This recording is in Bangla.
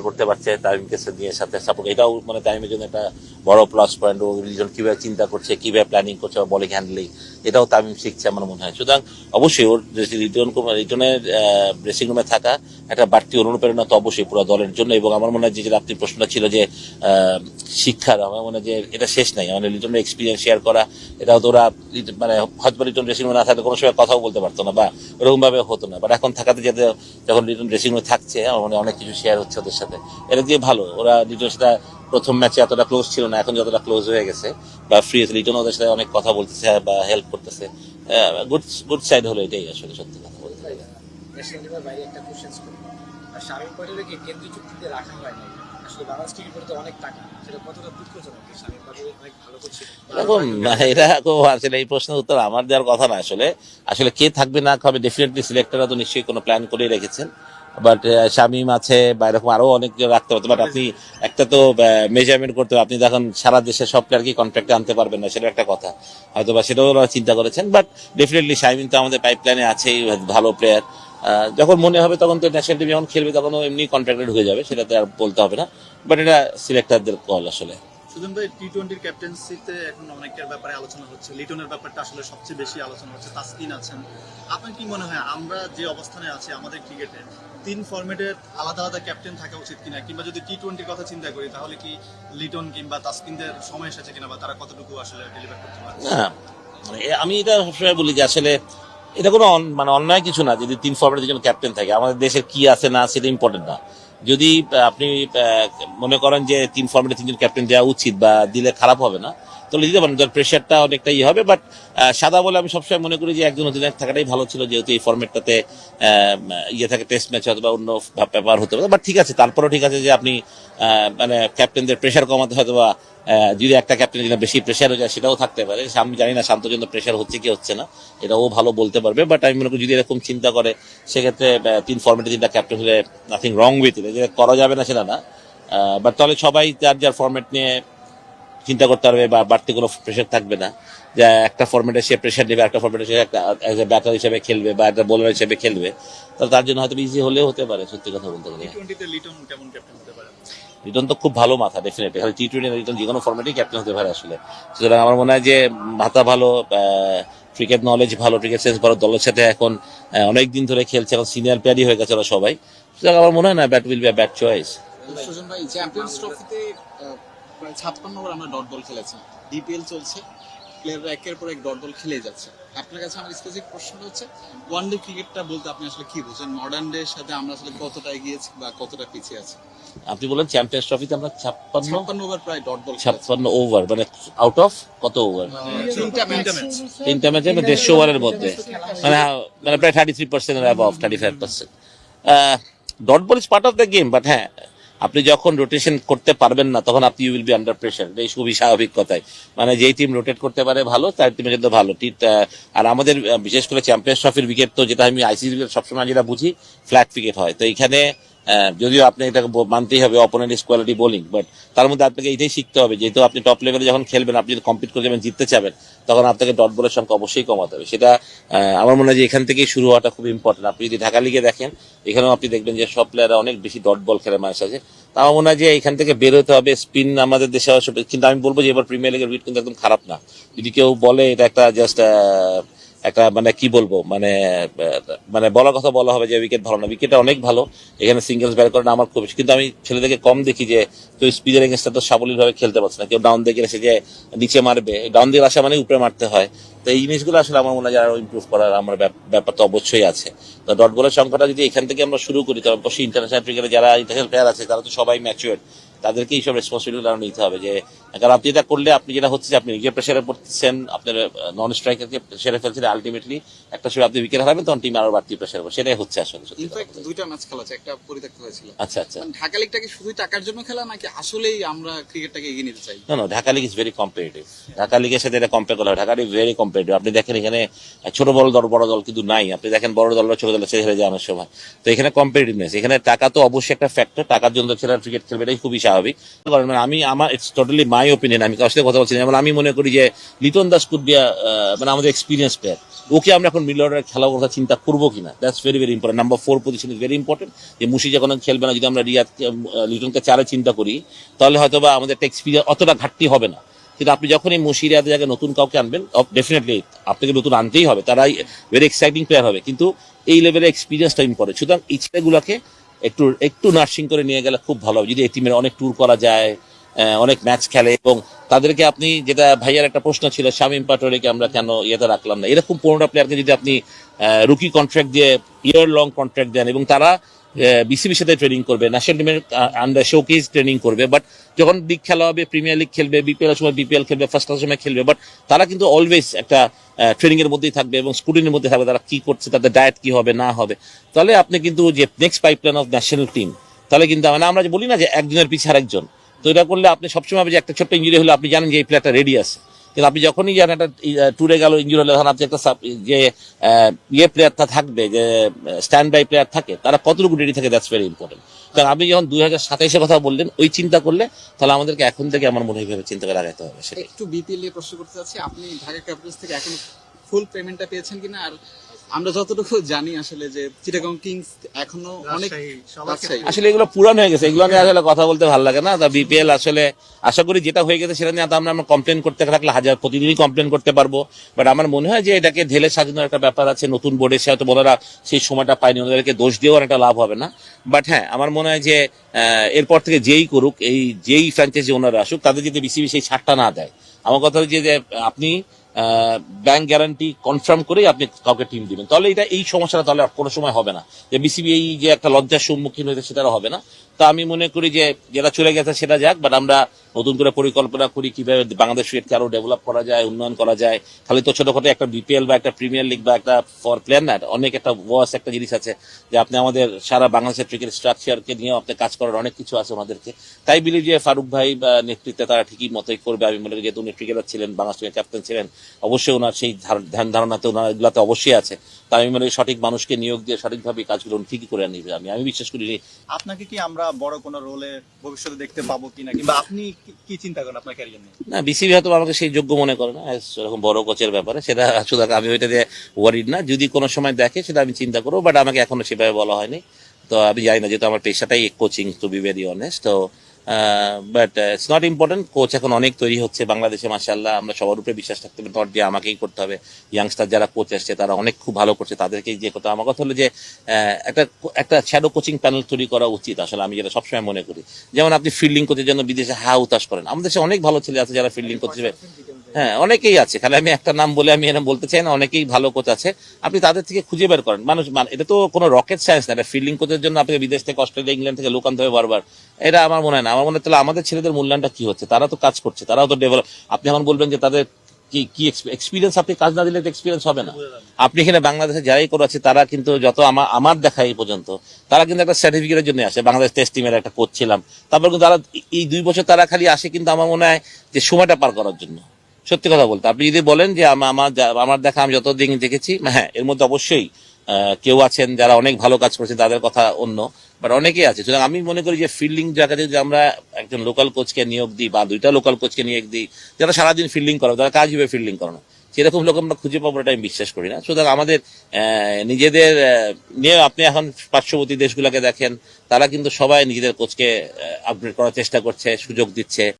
হ্যান্ডেল করতে পারছে তামিমকে নিয়ে সাথে সাপোর্ট এটাও মানে টাইমের জন্য একটা বড় প্লাস পয়েন্ট ও রিলিজন কীভাবে চিন্তা করছে, কীভাবে প্ল্যানিং করছে, বা বলিং হ্যান্ডলিং এটাও তামিম শিখছে আমার মনে হয়। সুতরাং অবশ্যই ওর রিটন রিটনের ড্রেসিং রুমে থাকা একটা বাড়তি অনুপ্রেরণা তো অবশ্যই পুরো দলের জন্য এবং আমার মনে হয় যে আপনি প্রশ্নটা ছিল যে শিক্ষার, আমার মনে হয় যে এটা শেষ নাই। মানে লিটনের এক্সপিরিয়েন্স শেয়ার করা, এটাও তো ওরা মানে হয়তো লিটন ড্রেসিং রুমে না থাকলে কোনো সময় কথাও বলতে পারতো না বা ওরকম ভাবে হতো না। বাট এখন থাকাতে যাতে যখন লিটন ড্রেসিং রুমে থাকছে, আমার মনে অনেক কিছু শেয়ার হচ্ছে ওদের সাথে। এটা দিয়ে ভালো, ওরা লিটনের সাথে প্রথম ম্যাচে এতটা ক্লোজ ছিল না, এখন যতটা ক্লোজ হয়ে গেছে বা ফ্রি লিটন ওদের সাথে অনেক কথা বলতেছে বা হেল্প করতেছে। গুড গুড সাইড হলো এটাই আসলে সত্যি কথা। বাইরে একটা কোশ্চেন করি আর শামীম কেন্দ্রীয় চুক্তিতে রাখা হয় না, আছে বা এরকম আরও অনেক রাখতে বাট আপনি একটা তো মেজারমেন্ট করতে আপনি দেখুন সারা দেশের সব প্লেয়ারকে কন্ট্রাক্টে আনতে পারবেন না সেটা একটা কথা। হয়তো বা সেটাও চিন্তা করেছেন। বাট ডেফিনেটলি শামিম তো আমাদের পাইপলাইনে আছেই ভালো প্লেয়ার যখন মনে হবে তখন তো ন্যাশনাল টিম যখন খেলবে তখন এমনি কন্ট্রাক্টেড হয়ে যাবে সেটা তো আর বলতে হবে না। বাট এটা সিলেক্টারদের কল আসলে। সুজন ভাই টি টোয়েন্টির ক্যাপ্টেন্সিতে এখন অনেকের ব্যাপারে আলোচনা হচ্ছে। লিটনের ব্যাপারটা আসলে সবচেয়ে বেশি আলোচনা হচ্ছে। তাসকিন আছেন। আপনার কি মনে হয় আমরা যে অবস্থানে আছি আমাদের ক্রিকেটে তিন ফরম্যাটের আলাদা আলাদা ক্যাপ্টেন থাকা উচিত কিনা? কিংবা যদি টি টোয়েন্টির কথা চিন্তা করি তাহলে কি লিটন কিংবা তাসকিনদের সময় এসেছে কিনা? বা তারা কতটুকু আসলে ডেলিভার করতে পারে না মানে আমি এটা সবসময় বলি যে আসলে এটা কোনো মানে অন্যায় কিছু না, যদি তিন ফরম্যাটের দুজন ক্যাপ্টেন থাকে। আমাদের দেশের কি আছে না সেটা ইম্পর্টেন্ট না। যদি আপনি মনে করেন যে তিন ফরম্যাটে তিনজন ক্যাপ্টেন দেওয়া উচিত বা দিলে খারাপ হবে না তাহলে দিতে পারেন। যার প্রেশারটা অনেকটা ইয়ে হবে বাট সাদা বলে আমি সবসময় মনে করি যে একজন অধিনায়ক থাকাটাই ভালো ছিল, যেহেতু এই ফরম্যাটটাতে ইয়ে থাকে টেস্ট ম্যাচ অথবা অন্য ব্যাপার হতে পারে। বাট ঠিক আছে, তারপরেও ঠিক আছে যে আপনি মানে ক্যাপ্টেনদের প্রেশার কমাতে হয়তো বা যদি একটা ক্যাপ্টেন যেটা বেশি প্রেশার হয়ে যায়, সেটাও থাকতে পারে। আমি জানি না শান্ত জন্য প্রেশার হচ্ছে কি হচ্ছে না, এটা ও ভালো বলতে পারবে। বাট আমি মনে করি যদি এরকম চিন্তা করে, সেক্ষেত্রে তিন ফর্মেটে তিনটা ক্যাপ্টেন হলে নাথিং রং উইথ যে করা যাবে না সেটা না। বাট তাহলে সবাই যার যার ফর্মেট নিয়ে চিন্তা করতে পারবে বা বাড়তি কোনো প্রেশার থাকবে না যে একটা ফর্মেটে সে প্রেশার নেবে একটা ফর্মেটে সে একটা অ্যাজ এ ব্যাটার হিসেবে খেলবে বা একটা বোলার হিসেবে খেলবে তাহলে তার জন্য হয়তো ইজি হলেও হতে পারে সত্যি কথা বলতে গেলে। লিটন কেমন ক্যাপ্টেন হতে পারে? রিটন তো খুব ভালো মাথা ডেফিনেটলি খালি টি টোয়েন্টি রিটন যে কোনো ফর্মেটেই ক্যাপ্টেন হতে পারে আসলে। সুতরাং আমার মনে হয় যে মাথা ভালো ক্রিকেট নলেজ ভালো ক্রিকেট সেন্স ভালো দলের সাথে এখন অনেক দিন ধরে খেলছে এখন সিনিয়র প্লেয়ারই হয়ে গেছে ওরা সবাই। সুতরাং আমার মনে হয় না bat will be bat choice Sujon ভাই চ্যাম্পিয়ন্স ট্রফিতে আহ, প্রায় ছাপ্পান্ন ওভার আমরা ডট বল খেলেছি। ডিপিএল চলছে প্লেয়াররা একের পর এক ডট বল খেলে যাচ্ছে। আপনার কাছে আমার স্পেসিফিক প্রশ্ন হচ্ছে ওয়ান ডে ক্রিকেটটা বলতে আপনি আসলে কি বুঝেন? মডার্ন ডে সাথে আমরা আসলে কতটা এগিয়েছি বা কতটা পিছিয়ে আছি? আপনি বলেন চ্যাম্পিয়ন্স ট্রফিতে আমরা ছাপ্পান্ন ছাপ্পান্ন ওভার প্রায় ডট বল ছাপ্পান্ন ওভার মানে আউট অফ কত ওভার তিনটা ম্যাচ তিনটা ম্যাচে মানে দেড়শো ওভারের মধ্যে। মানে মানে প্রায় thirty three percent above thirty five percent dot ball is part of the game but হ্যাঁ আপনি যখন রোটেশন করতে পারবেন না, তখন আপনি you will be under pressure এই খুবই স্বাভাবিক কথাই। মানে যেই টিম রোটেট করতে পারে ভালো, তার টিমে কিন্তু ভালো। আর আমাদের বিশেষ করে চ্যাম্পিয়ন্স ট্রফির উইকেট তো যেটা আমি আইসিসি সবসময় যেটা বুঝি ফ্ল্যাট উইকেট হয়। তো এখানে যদিও আপনি এটাকে মানতেই হবে opponent is quality bowling but তার মধ্যে আপনাকে এটাই শিখতে হবে, যেহেতু আপনি টপ লেভেলে যখন খেলবেন, আপনি যদি কম্পিট করে যাবেন, জিততে চাবেন, তখন আপনাকে ডট বলের সংখ্যা অবশ্যই কমাতে হবে। সেটা আমার মনে হয় যে এখান থেকেই শুরু হওয়াটা খুব ইম্পর্টেন্ট আপনি যদি ঢাকা লিগে দেখেন, এখানেও আপনি দেখবেন যে সব প্লেয়াররা অনেক বেশি ডট বল খেলে মানুষ আছে। তা আমার মনে হয় যে এখান থেকে বের হতে হবে স্পিন আমাদের দেশে কিন্তু আমি বলব যে এবার প্রিমিয়ার লিগের উইট কিন্তু একদম খারাপ না। যদি কেউ বলে এটা একটা জাস্ট একটা মানে কি বলব মানে মানে বলার কথা বলা হবে যে উইকেট ভালো না। উইকেট অনেক ভালো, এখানে সিঙ্গেলস ব্যাট করেন আমার খুব কিন্তু আমি ছেলেদেরকে কম দেখি যে, কেউ স্পিডের এগেনস্টে তো সাবলীলভাবে খেলতে পারছে না। কেউ ডাউন দিকে এসে যে নিচে মারবে ডাউন দিকে আসা মানে উপরে মারতে হয়। তো এই জিনিসগুলো আসলে আমার মনে হয় আরও ইমপ্রুভ করার আমার ব্যাপ- ব্যাপার তো অবশ্যই আছে। তো ডট বলের সংখ্যাটা যদি এখান থেকে আমরা শুরু করি তবে অবশ্যই ইন্টারন্যাশনাল ক্রিকেটে যারা ইন্টারন্যাশনাল প্লেয়ার আছে, তারা তো সবাই ম্যাচুয়ার তাদেরকে এইসব রেসপন্সিবিলিটি আরও নিতে হবে যে কারণ আপনি এটা করলে আপনি যেটা হচ্ছে যে আপনি নিজে প্রেশারে পড়তেছেন আপনার নন স্ট্রাইকারকে প্রেশারে ফেলছেন আলটিমেটলি একটা সময় আপনি উইকেট হারাবেন তখন টিম আরও বাড়তি প্রেশার হবে। সেটাই হচ্ছে আসলে ইনফ্যাক্ট দুইটা ম্যাচ খেলা আছে একটা পরিত্যক্ত হয়েছিল। আচ্ছা আচ্ছা। মানে ঢাকা লিগটা কি শুধুই টাকার জন্য খেলা নাকি আসলেই আমরা ক্রিকেটটাকে এগিয়ে নিতে চাই? না না Dhaka league is very competitive Dhaka লিগের সাথে এটা কম্পেয়ার করা হয়। ঢাকা লিগ ভেরি কম্পিটিটিভ আপনি দেখেন এখানে ছোট বড় দল বড় দল কিন্তু নাই। আপনি দেখেন বড় দলরা ছোট দলের সাথে হেরে যায় অনেক সময়। তো এখানে কম্পিটিটিভনেস এখানে টাকা তো অবশ্যই একটা ফ্যাক্টর টাকার জন্য ছেলেরা ক্রিকেট খেলবে এটাই খুবই স্বাভাবিক। মানে আমি, আমার ইটস টোটালি মাই ওপিনিয়ন আমি কারোর সাথে কথা বলছি যেমন আমি মনে করি যে লিটন দাস কুড বি মানে আমাদের এক্সপিরিয়েন্স প্লেয়ার ওকে আমরা এখন মিডল অর্ডার খেলার কথা চিন্তা করব কিনা? That's very very important number four position is very important যে মুশি যখন খেলবে না, যদি আমরা রিয়াদ লিটনকে চারে চিন্তা করি, তাহলে হয়তো বা আমাদের একটা এক্সপিরিয়েন্স অতটা ঘাটতি হবে না। কিন্তু আপনি যখন এই মুশিরিয়াদের জায়গায় নতুন কাউকে আনবেন ডেফিনেটলি আপনাকে নতুন আনতেই হবে। তারাই ভেরি এক্সাইটিং প্লেয়ার হবে। কিন্তু এই লেভেলের এক্সপিরিয়েন্সটা ইম্পর্টেন্ট সুতরাং এই ছেলেগুলোকে একটু একটু নার্সিং করে নিয়ে গেলে খুব ভালো যদি এই টিমের অনেক ট্যুর করা যায় অনেক ম্যাচ খেলে এবং তাদেরকে আপনি যেটা ভাইয়ার একটা প্রশ্ন ছিল, শামিম পাটোয়ারিকে আমরা কেন ইয়েতে রাখলাম না? এরকম পনেরোটা প্লেয়ারকে যদি আপনি রুকি কন্ট্রাক্ট দিয়ে ইয়ার লং কন্ট্রাক্ট দেন এবং তারা বিসিবির সাথে ট্রেনিং করবে ন্যাশনাল টিমের আন্ডার শোকেজ ট্রেনিং করবে বাট যখন লিগ খেলা হবে প্রিমিয়ার লিগ খেলবে বিপিএল সময় বিপিএল খেলবে ফার্স্ট ক্লাস সময় খেলবে বাট তারা কিন্তু অলওয়েজ একটা ট্রেনিং এর মধ্যেই থাকবে এবং স্কুটিনের মধ্যে থাকবে, তারা কি করছে, তাদের ডায়েট কি হবে, না হবে। তাহলে আপনি কিন্তু যে next pipeline of national team তাহলে কিন্তু মানে আমরা যে বলি না যে একজনের পিছিয়ে আরেকজন, তো এটা করলে আপনি সবসময় যে একটা ছোট্ট ইঞ্জুরি হলে আপনি জানেন যে এই প্লেয়ারটা রেডি আছে। কিন্তু আপনি যখনই জানেন একটা ট্যুরে গেল ইঞ্জুরি হলে আপনি একটা যে ইয়ে প্লেয়ারটা থাকবে, যে স্ট্যান্ড বাই প্লেয়ার থাকে, তারা কতটুকু রেডি থাকে দ্যাটস ভেরি ইম্পর্টেন্ট কারণ আপনি যখন দুই হাজার সাতাইশের কথা বললেন, ওই চিন্তা করলে তাহলে আমাদেরকে এখন থেকে আমার মনে হয় চিন্তা করে আগাইতে হবে সেটা একটু বিপিএল নিয়ে প্রশ্ন করতে চাচ্ছি, আপনি ঢাকা ক্যাপিটালস থেকে এখন ফুল পেমেন্টটা পেয়েছেন কিনা? আর আমরা যতটুকু জানি আসলে যে চিটাগং কিংস এখনও অনেক। আসলে এগুলো পুরান হয়ে গেছে। এগুলো নিয়ে আসলে কথা বলতে ভালো লাগে না। তা বিপিএল আসলে আশা করি যেটা হয়ে গেছে সেটা নিয়ে তো আমরা কমপ্লেন করতে থাকলে হাজার প্রতিদিনই কমপ্লেন করতে পারব। বাট আমার মনে হয় যে এটাকে ঢেলে সাজানোর একটা ব্যাপার আছে। নতুন বোর্ডে সে হয়তো বলারা সেই সময়টা পায়নি ওদেরকে দোষ দিয়েও আর একটা লাভ হবে না। বাট হ্যাঁ আমার মনে হয় যে আহ, এরপর থেকে যেই করুক এই যেই ফ্র্যাঞ্চাইজি ওনারা আসুক তাদের যদি বিসিবি সেই ছাড়টা না দেয়। আমার কথা হচ্ছে যে আপনি ব্যাংক গ্যারান্টি কনফার্ম করেই আপনি কাউকে টিম দিবেন। তাহলে এটা এই সমস্যাটা তাহলে আর কোনো সময় হবে না। যে বিসিবি এই যে একটা লজ্জার সম্মুখীন হয়েছে সেটা হবে না। তা আমি মনে করি যে যেটা চলে গেছে সেটা যাক বাট আমরা নতুন করে পরিকল্পনা করি কীভাবে বাংলাদেশ ক্রিকেটকে আরও ডেভেলপ করা যায়, উন্নয়ন করা যায়। খালি তো ছোটখাটো একটা বিপিএল বা একটা প্রিমিয়ার লিগ বা একটা ফর প্লেয়ার না, অনেক একটা ওয়াস একটা জিনিস আছে যে আপনি আমাদের সারা বাংলাদেশের ক্রিকেট স্ট্রাকচারকে নিয়েও আপনি কাজ করার অনেক কিছু আছে আমাদেরকে তাই বিলি যে ফারুক ভাই বা নেতৃত্বে তারা ঠিকই মতোই করবে। আমি মনে করি যেহেতু উনি ক্রিকেটার ছিলেন, বাংলাদেশ ক্যাপ্টেন ছিলেন। অবশ্যই ওনার সেই ধ্যান ধারণাতে ওনার এগুলাতে অবশ্যই আছে। তাই আমি মনে সঠিক মানুষকে নিয়োগ দিয়ে সঠিকভাবে কাজগুলো ঠিকই করে নিবে আমি আমি বিশ্বাস করি আপনাকে কি আমরা বড় কোনো রোলে ভবিষ্যতে দেখতে পাবো কিনা? কিংবা আপনি কি- কি চিন্তা করেন আপনার ক্যারিয়ার নিয়ে? না বিসিবি হয়তো আমাকে সেই যোগ্য মনে করে না। as এরকম বড় কোচের ব্যাপারে। সেটা শুধু আমি ওইটা দিয়ে ওয়ারিড না। যদি কোনো সময় দেখে সেটা আমি চিন্তা করব। বাট আমাকে এখনও সেভাবে বলা হয়নি। তো আমি জানি না যেহেতু আমার পেশাটাই coaching to be very honest তো but it's not important coach এখন অনেক তৈরি হচ্ছে বাংলাদেশে মাসাল্লাহ আমরা সবার উপরে বিশ্বাস থাকতে হবে। নট যে আমাকেই করতে হবে। ইয়াংস্টার যারা কোচ আসছে, তারা অনেক খুব ভালো করছে। তাদেরকেই যে করতে। আমার কথা হলো যে একটা একটা শ্যাডো কোচিং প্যানেল তৈরি করা উচিত। আসলে আমি যেটা সবসময় মনে করি। যেমন আপনি ফিল্ডিং করতে জন্য বিদেশে হা উতাস করেন। আমাদের দেশে অনেক ভালো ছেলে আছে যারা ফিল্ডিং করতে হ্যাঁ অনেকেই আছে। খালি আমি একটা নাম বলে আমি এরকম বলতে চাই না, অনেকেই ভালো কোচ আছে। আপনি তাদের থেকে খুঁজে বের করেন। মানুষ মানে- এটা তো কোনো রকেট সায়েন্স না, এটা ফিল্ডিং কোচের জন্য আপনাকে বিদেশ থেকে অস্ট্রেলিয়া, ইংল্যান্ড থেকে লোক আনতে হবে বারবার। এটা আমার মনে হয় না। আমার মনে হয় তাহলে আমাদের ছেলেদের মূল্যায়নটা কি হচ্ছে? তারা তো কাজ করছে, তারাও তো ডেভেলপ আপনি এখন বলবেন যে তাদের কি কি এক্সপিরিয়েন্স আপনি কাজ না দিলে এক্সপিরিয়েন্স হবে না। আপনি এখানে বাংলাদেশে যারাই করেছে তারা কিন্তু যত আমার আমার দেখা এই পর্যন্ত, তারা কিন্তু একটা সার্টিফিকেটের জন্য আসে। বাংলাদেশ টেস্ট টিমের একটা কোচ ছিলাম। তারপর কিন্তু তারা এই দুই বছর তারা খালি আসে কিন্তু আমার মনে হয় যে সময়টা পার করার জন্য। সত্যি কথা বলতে। আপনি যদি বলেন যে আমার আমার দেখা আমি যতদিন দেখেছি হ্যাঁ এর মধ্যে অবশ্যই কেউ আছেন যারা অনেক ভালো কাজ করেছেন তাদের কথা অন্য, বাট অনেকেই আছে। সুতরাং আমি মনে করি যে ফিল্ডিং জায়গাতে যদি আমরা একজন লোকাল কোচকে নিয়োগ দিই বা দুইটা লোকাল কোচকে নিয়োগ দিই, যারা সারাদিন ফিল্ডিং করাবে তারা কাজ হবে ফিল্ডিং করানো সেরকম লোক আমরা খুঁজে পাবো এটা আমি বিশ্বাস করি না। সুতরাং আমাদের নিজেদের নিয়ে আপনি এখন পার্শ্ববর্তী দেশগুলোকে দেখেন, তারা কিন্তু সবাই নিজেদের কোচকে আপগ্রেড করার চেষ্টা করছে, সুযোগ দিচ্ছে।